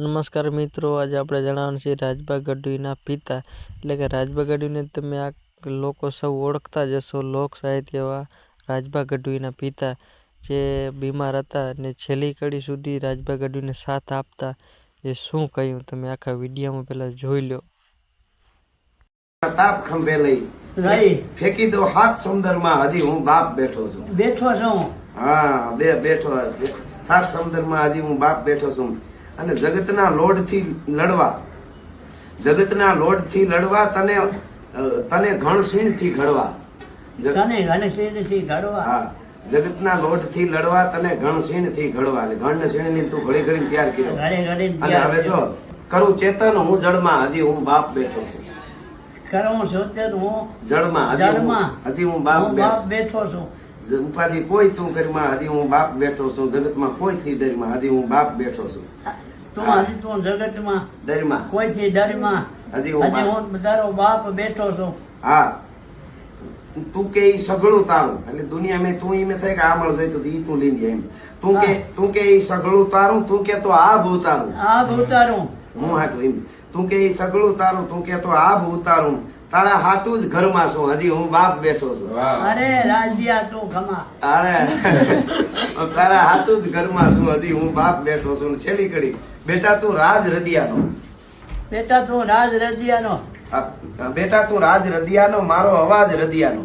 નમસ્કાર મિત્રો આજે આપણે જણાવવાનું છે રાજભા ગઢવીના પિતા. એટલે કે રાજભા ગઢવીને તમે આ લોકો સૌ ઓળખતા જ હશો લોક સાહિત્યવા રાજભા ગઢવીના પિતા જે બીમાર હતા અને છેલ્લી કડી સુધી રાજભા ગઢવીને સાથ આપતા. એ શું કહ્યું? તમે આખા વિડીયોમાં પહેલાં જોઈ લો. તાપ ખંભે લઈ ફેંકી દો હાથ સમુદ્રમાં હજી હું બાપ બેઠો છું. બેઠો છું. હા બે બેઠો. સાત સમુદ્રમાં હજી હું બાપ બેઠો છું. અને જગતના લોડથી લડવા. જગતના લોડથી લડવા તને તને ઘણસીણથી ઘડવા. જગતના તને થી લડવા તને ઘણસીણથી ઘડવા. એટલે ઘણસીણની તું ઘડી ઘડી તૈયાર કર્યો. અને હવે જો કરું ચેતન હું જળમાં હજી હું બાપ બેઠો છું. કરું ચેતન હું જળમાં હજી હું બાપ બેઠો બાપ બેઠો છું. ઉપાધિ કોઈ તું કરીમાં હજી હું બાપ બેઠો છું. જગતમાં કોઈ થી ડરમાં હજી હું બાપ બેઠો છું. તું હજી તું જગતમાં ડરમાં છે ડરમાં હજી હું હજી હું તારો બાપ બેઠો છું. હા. તું કે ઈ સગળું તારું. એટલે દુનિયા મેં તું ઈ થાય કે આ મળ જોઈતું ઈ તું લઈ એમ. તું કે તું કે ઈ સગળું તારું તું કે તો આ ભૂતારું આ ઉતારું. હું હાટું એમ. તું કે ઈ સગળું તારું તું કે તો આ ભૂતારું તારા હાટું જ ઘરમાં છું. હજી હું બાપ બેઠો છું. અરે રાજ્યા તું ખમા અરે. તારા હાટું જ ઘરમાં છું. હજી હું બાપ બેઠો છું. ને છેલ્લી કડી. બેટા તું રાજ રદિયાનો. બેટા તું રાજ રદિયાનો. બેટા તું રાજ રદિયાનો મારો અવાજ રદિયાનો.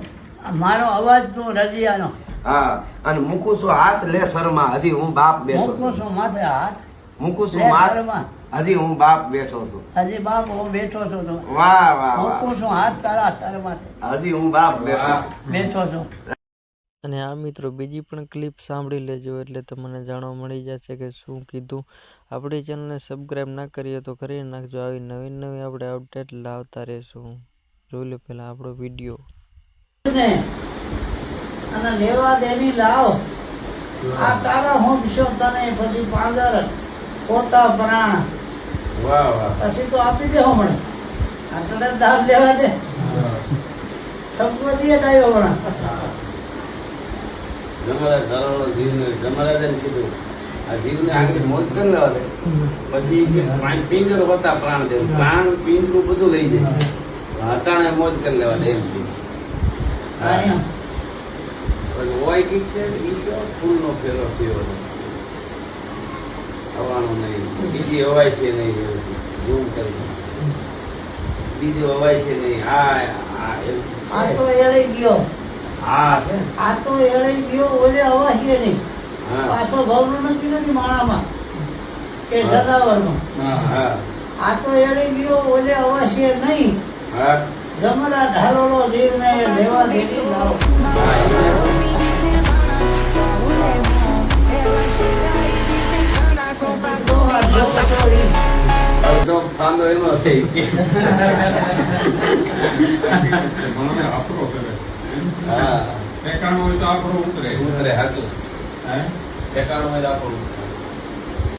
મારો અવાજ તું રદિયાનો. હા અને મૂકું છું હાથ લે શર્મા હજી હું બાપ બેઠો મૂકું છું માથે હાથ મૂકું છું લે હજી હું બાપ બેઠો છું. હજી બાપ હું બેઠો છું તું. વાહ વાહ મૂકું છું હાથ તારા શર્મા. માથે હજી હું બાપ બેઠો છું. અને આ મિત્રો બીજી પણ ક્લિપ સાંભળી લેજો એટલે તમને જાણવા મળી જશે કે શું કીધું. આપણી ચેનલને સબસ્ક્રાઈબ ના કરીએ તો કરી નાખજો. આવી નવી નવી આપણે અપડેટ લાવતા રહેશું. જોઈ લો પહેલાં આપણો વીડિયો અને લેવા દેની લાવ. આ તારા છો તને પછી પાંદર પોતા પ્રાણ. વાહ વાહ. પછી તો આપી દે હમણે. આટલે દાદ લેવા દે. સંપત્તિ કયો હમણાં. જમરા ધરાવનો જીવને જમરાજને કીધું આ જીવને આગળ મોજ કરી લેવા દે પછી કે પિંજર હોતા પ્રાણ દે પ્રાણ પિંજરું બધું લઈ જાય. હટાણે મોજ કરી લેવા દે એમ કે. હા. અહીંયા. પછી હોય કંઈક છે ફૂલનો ફેરો હવાનું નહીં. બીજી હવાય છે નહીં ઝૂમ કરી બીજી હવાય છે નહીં. આ. તો ગયો. આ છે આ તો એળે ગયો ઓલે અવાહીએ નહીં. હા. પાછો ભવનું નથી નથી માણામાં. કે હા. જનાવરમાં હા આ તો એળી ગયો ઓલે અવાશે નહીં. હા. જમરા દેતી લાવ અડધો ફાંદો એનો થઈ ઠેકાણું હોય તો આપણું ઉતરે. ઉતરે હાચું. હે? ટેકાણું હોય તો આપણું